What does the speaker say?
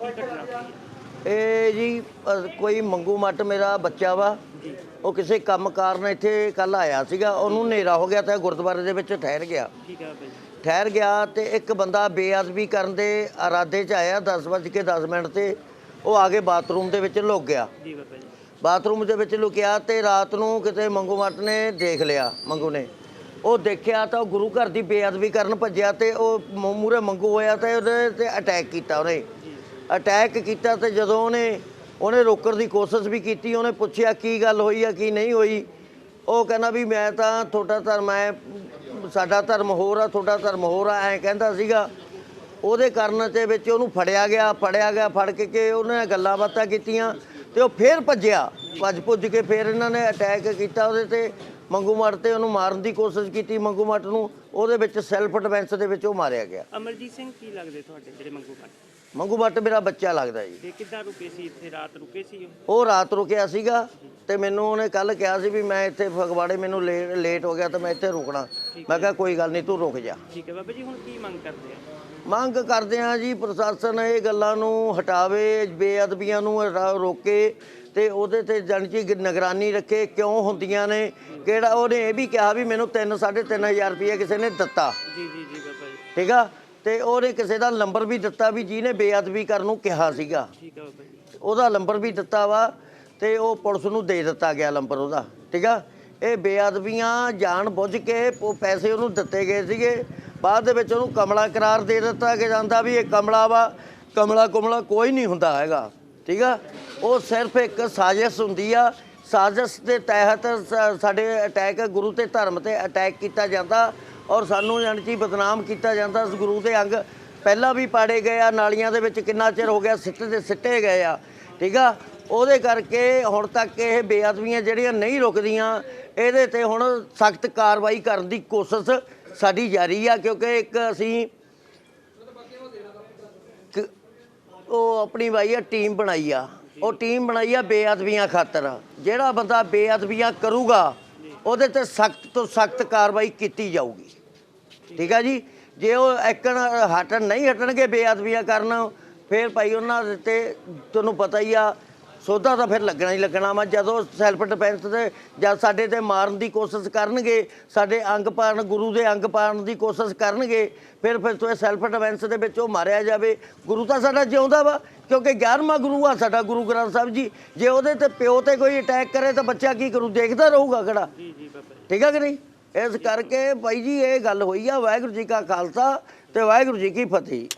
ਘਟਨਾ ਹੋਈ ਇਹ ਜੀ ਕੋਈ ਮੰਗੂ ਮੱਟ ਮੇਰਾ ਬੱਚਾ ਵਾ। ਜੀ। ਉਹ ਕਿਸੇ ਕੰਮ ਕਾਰਨ ਇੱਥੇ ਕੱਲ ਆਇਆ ਸੀਗਾ। ਉਹਨੂੰ ਹਨੇਰਾ ਹੋ ਗਿਆ ਤਾਂ ਗੁਰਦੁਆਰੇ ਦੇ ਵਿੱਚ ਠਹਿਰ ਗਿਆ। ਠੀਕ ਹੈ ਬਾਬਾ ਜੀ ਠਹਿਰ ਗਿਆ ਤੇ ਇੱਕ ਬੰਦਾ ਬੇਅਦਬੀ ਕਰਨ ਦੇ ਇਰਾਦੇ 'ਚ ਆਇਆ 10:10 ਮਿੰਟ ਤੇ। ਉਹ ਆ ਕੇ ਬਾਥਰੂਮ ਦੇ ਵਿੱਚ ਲੁਕ ਗਿਆ। ਜੀ ਬਾਬਾ ਜੀ। ਬਾਥਰੂਮ ਦੇ ਵਿੱਚ ਲੁਕਿਆ ਤੇ ਰਾਤ ਨੂੰ ਕਿਤੇ ਮੰਗੂ ਮੱਟ ਨੇ ਦੇਖ ਲਿਆ ਮੰਗੂ ਨੇ। ਉਹ ਦੇਖਿਆ ਤਾਂ ਉਹ ਗੁਰੂ ਘਰ ਦੀ ਬੇਅਦਬੀ ਕਰਨ ਭੱਜਿਆ ਤੇ ਉਹ ਮੂਰੇ ਮੰਗੂ ਹੋਇਆ ਤੇ ਉਹਦੇ ਤੇ ਅਟੈਕ ਕੀਤਾ ਉਹਨੇ। ਅਟੈਕ ਕੀਤਾ ਤੇ ਜਦੋਂ ਉਹਨੇ ਉਹਨੇ ਰੋਕਣ ਦੀ ਕੋਸ਼ਿਸ਼ ਵੀ ਕੀਤੀ, ਉਹਨੇ ਪੁੱਛਿਆ ਕੀ ਗੱਲ ਹੋਈ ਆ, ਕੀ ਨਹੀਂ ਹੋਈ। ਉਹ ਕਹਿੰਦਾ ਵੀ ਮੈਂ ਤਾਂ ਤੁਹਾਡਾ ਧਰਮ ਹੈ ਸਾਡਾ ਧਰਮ ਹੋਰ ਆ, ਤੁਹਾਡਾ ਧਰਮ ਹੋਰ ਆ, ਐਂ ਕਹਿੰਦਾ ਸੀਗਾ। ਉਹਦੇ ਕਰਨ ਤੇ ਵਿੱਚ ਉਹਨੂੰ ਫੜਿਆ ਗਿਆ ਫੜਿਆ ਗਿਆ, ਫੜ ਕੇ ਕਿ ਉਹਨੇ ਗੱਲਾਂ ਬਾਤਾਂ ਕੀਤੀਆਂ ਤੇ ਉਹ ਫੇਰ ਭੱਜਿਆ। ਭੱਜ ਭੁੱਜ ਕੇ ਫੇਰ ਇਹਨਾਂ ਨੇ ਅਟੈਕ ਕੀਤਾ ਉਹਦੇ ਤੇ। ਮੰਗੂ ਮੱਟ ਤੇ ਉਹਨੂੰ ਮਾਰਨ ਦੀ ਕੋਸ਼ਿਸ਼ ਕੀਤੀ ਮੰਗੂ ਮੱਟ ਨੂੰ। ਉਹਦੇ ਵਿੱਚ ਸੈਲਫ ਡਿਫੈਂਸ ਦੇ ਵਿੱਚ ਉਹ ਮਾਰਿਆ ਗਿਆ। ਅਮਰਜੀਤ ਸਿੰਘ ਕੀ ਲੱਗਦੇ ਤੁਹਾਡੇ ਜਿਹੜੇ ਮੰਗੂ ਘਾਟ ਮੰਗੂ ਮੱਟ ਮੇਰਾ ਬੱਚਾ ਲੱਗਦਾ ਜੀ। ਤੇ ਕਿੱਦਾਂ ਰੁਕੇ ਸੀ ਇੱਥੇ? ਰਾਤ ਰੁਕੇ ਸੀ ਉਹ? ਰਾਤ ਰੁਕਿਆ ਸੀਗਾ ਤੇ ਮੈਨੂੰ ਉਹਨੇ ਕੱਲ ਕਿਹਾ ਸੀ ਵੀ ਮੈਂ ਇੱਥੇ ਫਗਵਾੜੇ ਮੈਨੂੰ ਲੇਟ ਹੋ ਗਿਆ ਤਾਂ ਮੈਂ ਇੱਥੇ ਰੁਕਣਾ। ਮੈਂ ਕਿਹਾ ਕੋਈ ਗੱਲ ਨਹੀਂ ਤੂੰ ਰੁਕ ਜਾ। ਠੀਕ ਹੈ ਬਾਬਾ ਜੀ ਹੁਣ ਕੀ ਮੰਗ ਕਰਦੇ ਆ? ਮੰਗ ਕਰਦੇ ਆ ਜੀ ਪ੍ਰਸ਼ਾਸਨ ਇਹ ਗੱਲਾਂ ਨੂੰ ਹਟਾਵੇ ਬੇਅਦਬੀਆਂ ਨੂੰ ਰੋਕੇ। ਤੇ ਉਹਦੇ ਤੇ ਜਾਣੀ ਕਿ ਨਿਗਰਾਨੀ ਰੱਖੇ ਕਿਉਂ ਹੁੰਦੀਆਂ ਨੇ ਕਿਹੜਾ ਉਹਨੇ ਇਹ ਵੀ ਕਿਹਾ ਵੀ ਮੈਨੂੰ 3 3500 ਰੁਪਏ ਕਿਸੇ ਨੇ ਦਿੱਤਾ। ਜੀ ਜੀ ਜੀ ਬਾਬਾ ਜੀ। ਠੀਕ ਆ? ਤੇ ਉਹਨੇ ਕਿਸੇ ਦਾ ਨੰਬਰ ਵੀ ਦਿੱਤਾ ਵੀ ਜਿਹਨੇ ਬੇਅਦਬੀ ਕਰਨ ਨੂੰ ਕਿਹਾ ਸੀਗਾ। ਠੀਕ ਹੈ ਬਾਬਾ ਜੀ। ਉਹਦਾ ਨੰਬਰ ਵੀ ਦਿੱਤਾ ਵਾ ਤੇ ਉਹ ਪੁਲਿਸ ਨੂੰ ਦੇ ਦਿੱਤਾ ਗਿਆ ਨੰਬਰ ਉਹਦਾ। ਠੀਕ ਆ? ਇਹ ਬੇਅਦਬੀਆਂ ਜਾਣ ਬੁੱਝ ਕੇ ਉਹ ਪੈਸੇ ਉਹਨੂੰ ਦਿੱਤੇ ਗਏ ਸੀਗੇ। ਬਾਅਦ ਦੇ ਵਿੱਚ ਉਹਨੂੰ ਕਮਲਾ ਕਰਾਰ ਦੇ ਦਿੱਤਾ ਕਿ ਜਾਂਦਾ ਵੀ ਇਹ ਕਮਲਾ ਵਾ। ਕਮਲਾ ਕੁਮਲਾ ਕੋਈ ਨਹੀਂ ਹੁੰਦਾ ਹੈਗਾ। ਠੀਕ ਆ? ਉਹ ਸਿਰਫ ਇੱਕ ਸਾਜ਼ਿਸ਼ ਹੁੰਦੀ ਆ। ਸਾਜ਼ਿਸ਼ ਦੇ ਤਹਿਤ ਸਾ- ਸਾਡੇ ਅਟੈਕ ਗੁਰੂ ਤੇ ਧਰਮ ਤੇ ਅਟੈਕ ਕੀਤਾ ਜਾਂਦਾ ਔਰ ਸਾਨੂੰ ਜਾਣੀ ਕਿ ਬਦਨਾਮ ਕੀਤਾ ਜਾਂਦਾ ਉਸ ਗੁਰੂ ਦੇ ਅੰਗ। ਪਹਿਲਾਂ ਵੀ ਪਾੜੇ ਗਏ ਆ, ਨਾਲੀਆਂ ਦੇ ਵਿੱਚ ਕਿੰਨਾ ਚਿਰ ਹੋ ਗਿਆ ਸਿੱਟੇ ਦੇ ਸਿੱਟੇ ਗਏ ਆ, ਠੀਕ ਆ? ਉਹਦੇ ਕਰਕੇ ਹੁਣ ਤੱਕ ਇਹ ਬੇਅਦਬੀਆਂ ਜਿਹੜੀਆਂ ਨਹੀਂ ਰੁਕਦੀਆਂ, ਇਹਦੇ ਤੇ ਹੁਣ ਸਖਤ ਕਾਰਵਾਈ ਕਰਨ ਦੀ ਕੋਸ਼ਿਸ਼ ਸਾਡੀ ਜਾਰੀ ਆ, ਕਿਉਂਕਿ ਇੱਕ ਅਸੀਂ ਕ- ਉਹ ਆਪਣੀ ਬਾਈ ਆ ਟੀਮ ਬਣਾਈ ਆ। ਉਹ ਟੀਮ ਬਣਾਈ ਆ ਬੇਅਦਬੀਆਂ ਖਾਤਰ। ਜਿਹੜਾ ਬੰਦਾ ਬੇਅਦਬੀਆਂ ਕਰੂਗਾ, ਉਹਦੇ ਤੇ ਸਖਤ ਤੋਂ ਸਖਤ ਕਾਰਵਾਈ ਕੀਤੀ ਜਾਊਗੀ। ਠੀਕ ਆ ਜੀ? ਜੇ ਉਹ ਐਕਣ ਹਟਣ ਨਹੀਂ ਹਟਣਗੇ ਬੇਅਦਬੀਆਂ ਕਰਨ, ਫਿਰ ਭਾਈ ਉਹਨਾਂ ਦੇ ਤੇ ਤੁਹਾਨੂੰ ਪਤਾ ਹੀ ਆ ਸੋਧਾ ਤਾਂ ਫਿਰ ਲੱਗਣਾ ਹੀ ਲੱਗਣਾ ਵਾ ਜਦੋਂ ਸੈਲਫ ਡਿਫੈਂਸ ਤੇ ਜਦ ਸਾਡੇ ਤੇ ਮਾਰਨ ਦੀ ਕੋਸ਼ਿਸ਼ ਕਰਨਗੇ ਸਾਡੇ ਅੰਗ ਪਾਣ ਗੁਰੂ ਦੇ ਅੰਗ ਪਾਣ ਦੀ ਕੋਸ਼ਿਸ਼ ਕਰਨਗੇ ਫਿਰ ਫਿਰ ਤੋਂ ਸੈਲਫ ਡਿਫੈਂਸ ਦੇ ਵਿੱਚ ਉਹ ਮਾਰਿਆ ਜਾਵੇ। ਗੁਰੂ ਤਾਂ ਸਾਡਾ ਜਿਉਂਦਾ ਵਾ ਕਿਉਂਕਿ 11ਵਾਂ ਗੁਰੂ ਆ ਸਾਡਾ ਗੁਰੂ ਗ੍ਰੰਥ ਸਾਹਿਬ ਜੀ। ਜੇ ਉਹਦੇ ਤੇ ਪਿਓ ਤੇ ਕੋਈ ਅਟੈਕ ਕਰੇ ਤਾਂ ਬੱਚਾ ਕੀ ਕਰੂ ਦੇਖਦਾ ਰਹੂਗਾ ਕਿਹੜਾ। ਜੀ ਜੀ ਬਾਬਾ ਜੀ। ਠੀਕ ਆ ਕਿ ਨਹੀਂ? ਇਸ ਕਰਕੇ ਭਾਈ ਜੀ ਇਹ ਗੱਲ ਹੋਈ ਆ ਵਾਹਿਗੁਰੂ ਜੀ ਕਾ ਖਾਲਸਾ ਤੇ ਵਾਹਿਗੁਰੂ ਜੀ ਕੀ ਫਤਿਹ।